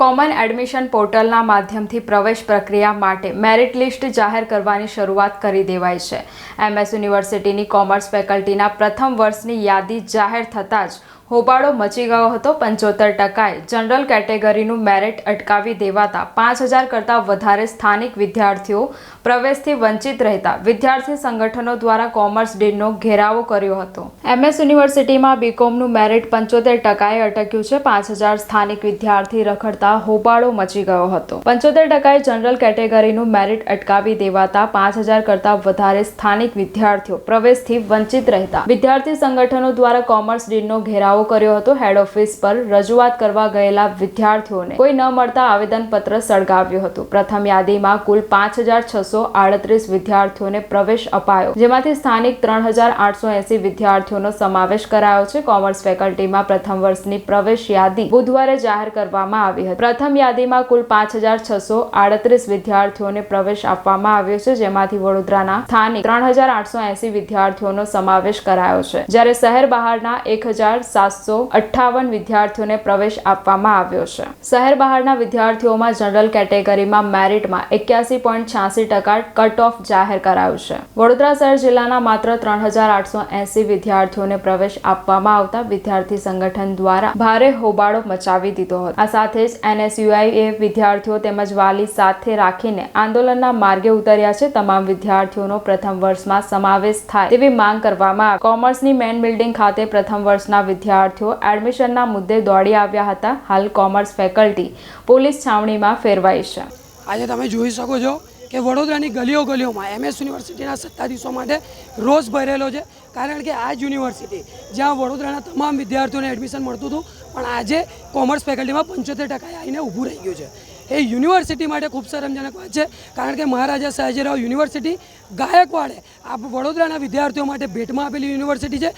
Common admission પોર્ટલના માધ્યમથી પ્રવેશ પ્રક્રિયા માટે મેરિટ લિસ્ટ જાહેર કરવાની શરૂઆત કરી દેવાઈ છે. એમએસ યુનિવર્સિટીની કોમર્સ ફેકલ્ટીના પ્રથમ વર્ષની યાદી જાહેર થતાં જ હોબાળો મચી ગયો હતો પંચોતેર ટકાએ. જનરલ કેટેગરીનું મેરિટ અટકાવી દેવાતા પાંચ હજાર કરતાં વધારે સ્થાનિક વિદ્યાર્થીઓ પ્રવેશથી વંચિત રહેતા વિદ્યાર્થી સંગઠનો દ્વારા કોમર્સ ડીનનો ઘેરાવો કર્યો હતો. એમએસ યુનિવર્સિટીમાં બીકોમનું મેરિટ પંચોતેર ટકાએ અટક્યું છે. પાંચ હજાર સ્થાનિક વિદ્યાર્થી રખડતા હોબાળો મચી ગયો હતો. પંચોતેર ટકાએ જનરલ કેટેગરીનું મેરિટ અટકાવી દેવાતા પાંચ હજાર કરતાં વધારે સ્થાનિક વિદ્યાર્થીઓ પ્રવેશથી વંચિત રહેતા વિદ્યાર્થી સંગઠનો દ્વારા કોમર્સ ડીનનો ઘેરાવો કર્યો હતો હેડ ઓફિસ પર રજૂઆત કરવા ગયેલા વિદ્યાર્થીઓને. કોઈ ન મળતા આવેદનપત્ર સળગાવ્યું હતું. પ્રથમ યાદીમાં કુલ પાંચ હજાર છસો આડત્રીસ વિદ્યાર્થીઓને પ્રવેશ અપાયો, જેમાંથી સ્થાનિક ત્રણ હજાર આઠસો એસી વિદ્યાર્થીઓનો સમાવેશ કરાયો છે. કોમર્સ ફેકલ્ટીમાં પ્રથમ વર્ષની પ્રવેશ યાદી બુધવારે જાહેર કરવામાં આવી હતી. પ્રથમ યાદીમાં કુલ પાંચ હજાર છસો આડત્રીસ વિદ્યાર્થીઓને પ્રવેશ આપવામાં આવ્યો છે, જેમાંથી વડોદરાના સ્થાનિક ત્રણ હજાર આઠસો એસી વિદ્યાર્થીઓનો સમાવેશ કરાયો છે. જ્યારે શહેર બહારના એક હજાર સાતસો અઠ્ઠાવન વિદ્યાર્થીઓને પ્રવેશ આપવામાં આવ્યો છે. શહેર બહારના વિદ્યાર્થીઓમાં જનરલ કેટેગરીમાં મેરિટમાં એક્યાસી પોઈન્ટ છ્યાસી ટકા કટ ઓફ જાહેર કરાયું છે. વડોદરા શહેર જિલ્લાના માત્ર ત્રણ હજાર આઠસો એસી વિદ્યાર્થીઓને પ્રવેશ આપવામાં આવતા વિદ્યાર્થી સંગઠન દ્વારા ભારે હોબાળો મચાવી દીધો હતો. આ સાથે જ એનએસયુઆઈ એ વિદ્યાર્થીઓ તેમજ વાલી સાથે રાખીને આંદોલનના માર્ગે ઉતર્યા છે. તમામ વિદ્યાર્થીઓનો પ્રથમ વર્ષમાં સમાવેશ થાય તેવી માંગ કરવામાં આવી. કોમર્સની મેન બિલ્ડિંગ ખાતે પ્રથમ વર્ષના વિદ્યાર્થીઓ એડમિશનના મુદ્દે દોડી આવ્યા હતા. હાલ કોમર્સ ફેકલ્ટી પોલીસ છાવણીમાં ફેરવાઈ છે. આજે તમે જોઈ શકો છો કે વડોદરાની ગલીઓ ગલીઓમાં એમએસ યુનિવર્સિટીના સત્તાધીશો માટે રોષ ભરેલો છે. કારણ કે આ જ યુનિવર્સિટી જ્યાં વડોદરાના તમામ વિદ્યાર્થીઓને એડમિશન મળતું હતું, પણ આજે કોમર્સ ફેકલ્ટીમાં પંચોતેર ટકા આવીને ઊભું રહી ગયું છે. એ યુનિવર્સિટી માટે ખૂબ શરમજનક વાત છે. કારણ કે મહારાજા સયાજીરાવ યુનિવર્સિટી ગાયકવાડે આ વડોદરાના વિદ્યાર્થીઓ માટે ભેટમાં આપેલી યુનિવર્સિટી છે.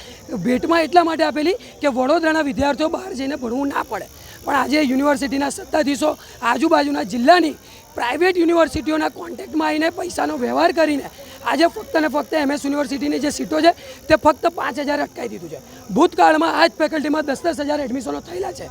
ભેટમાં એટલા માટે આપેલી કે વડોદરાના વિદ્યાર્થીઓ બહાર જઈને ભણવું ના પડે. પણ આજે યુનિવર્સિટીના સત્તાધીશો આજુબાજુના જિલ્લાની પ્રાઇવેટ યુનિવર્સિટીઓના કોન્ટેક્ટમાં આવીને પૈસાનો વ્યવહાર કરીને આજે ફક્ત ને ફક્ત એમએસ યુનિવર્સિટીની જે સીટો છે, તે ફક્ત પાંચ હજાર અટકાવી દીધું છે. ભૂતકાળમાં આ જ ફેકલ્ટીમાં દસ દસ હજાર એડમિશનો થયેલા છે.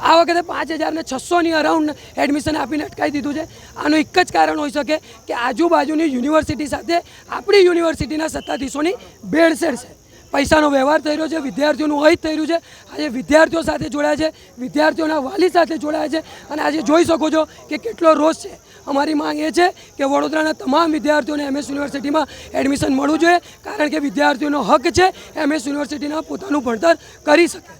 આ વખતે પાંચ હજારને છસોની અરાઉન્ડ એડમિશન આપીને અટકાવી દીધું છે. આનું એક જ કારણ હોઈ શકે કે આજુબાજુની યુનિવર્સિટી સાથે આપણી યુનિવર્સિટીના સત્તાધીશોની ભેળસેળ છે. પૈસાનો વ્યવહાર થઈ રહ્યો છે, વિદ્યાર્થીઓનું અહિત થઈ રહ્યું છે. આજે વિદ્યાર્થીઓ સાથે જોડાયા છે, વિદ્યાર્થીઓના વાલી સાથે જોડાયા છે. અને આજે જોઈ શકો છો કે કેટલો રોષ છે. અમારી માંગ એ છે કે વડોદરાના તમામ વિદ્યાર્થીઓને એમએસ યુનિવર્સિટીમાં એડમિશન મળવું જોઈએ, કારણ કે વિદ્યાર્થીઓનો હક છે એમએસ યુનિવર્સિટીના પોતાનું ભણતર કરી શકે.